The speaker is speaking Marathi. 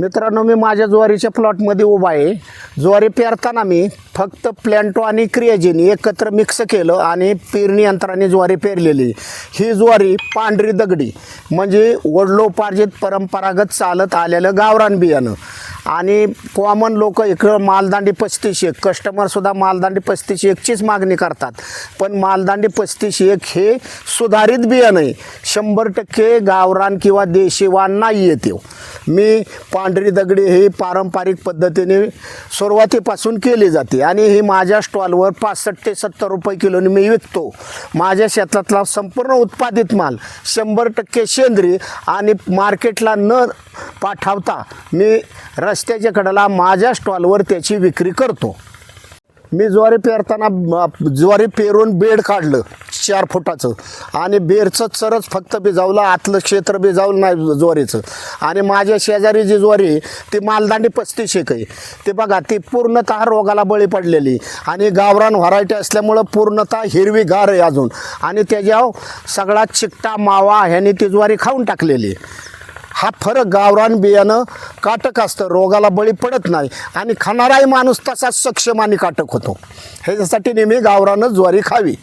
मित्रांनो मी माझ्या ज्वारीच्या प्लॉटमध्ये उभा आहे. ज्वारी पेरताना मी फक्त प्लॅन्टो आणि क्रियाजिन एकत्र मिक्स केलं आणि पेरणी यंत्राने ज्वारी पेरलेली. ही ज्वारी पांढरी दगडी म्हणजे वडलोपार्जित परंपरागत चालत आलेलं गावरान बियाणं. आणि कॉमन लोक इकडं मालदांडी पस्तीस एक कस्टमरसुद्धा मालदांडी पस्तीस एकचीच मागणी करतात. पण मालदांडी पस्तीस एक हे सुधारित बियाणं आहे. शंभर टक्के गावरान किंवा देशीवान नाही येते मी पांढरी दगडी ही पारंपरिक पद्धतीने सुरुवातीपासून केली जाते आणि ही माझ्या स्टॉलवर पासष्ट ते सत्तर रुपये किलोने मी विकतो. माझ्या शेतातला संपूर्ण उत्पादित माल शंभर टक्के सेंद्रिय आणि मार्केटला न पाठवता मी रस्त्याच्या कडेला माझ्या स्टॉलवर त्याची विक्री करतो. मी ज्वारी पेरताना ज्वारी पेरून बेड काढलं. चार फुटाचं. आणि बेरचं चरच फक्त बिजावलं आतलं क्षेत्र भिजावलं नाही ज्वारीचं. आणि माझ्या शेजारी जी ज्वारी आहे, ती मालदांडी पस्तीस एक आहे. ते बघा ती पूर्णतः रोगाला बळी पडलेली. आणि गावरान व्हरायटी असल्यामुळं पूर्णतः हिरवीगार आहे अजून. आणि त्याच्यावर सगळा चिकटा मावा ह्याने ती ज्वारी खाऊन टाकलेली. हा फरक गावरान बियाणं काटक असतं. रोगाला बळी पडत नाही. आणि खाणाराही माणूस तसाच सक्षम आणि काटक होतो. ह्याच्यासाठी नेहमी गावरानं ज्वारी खावी.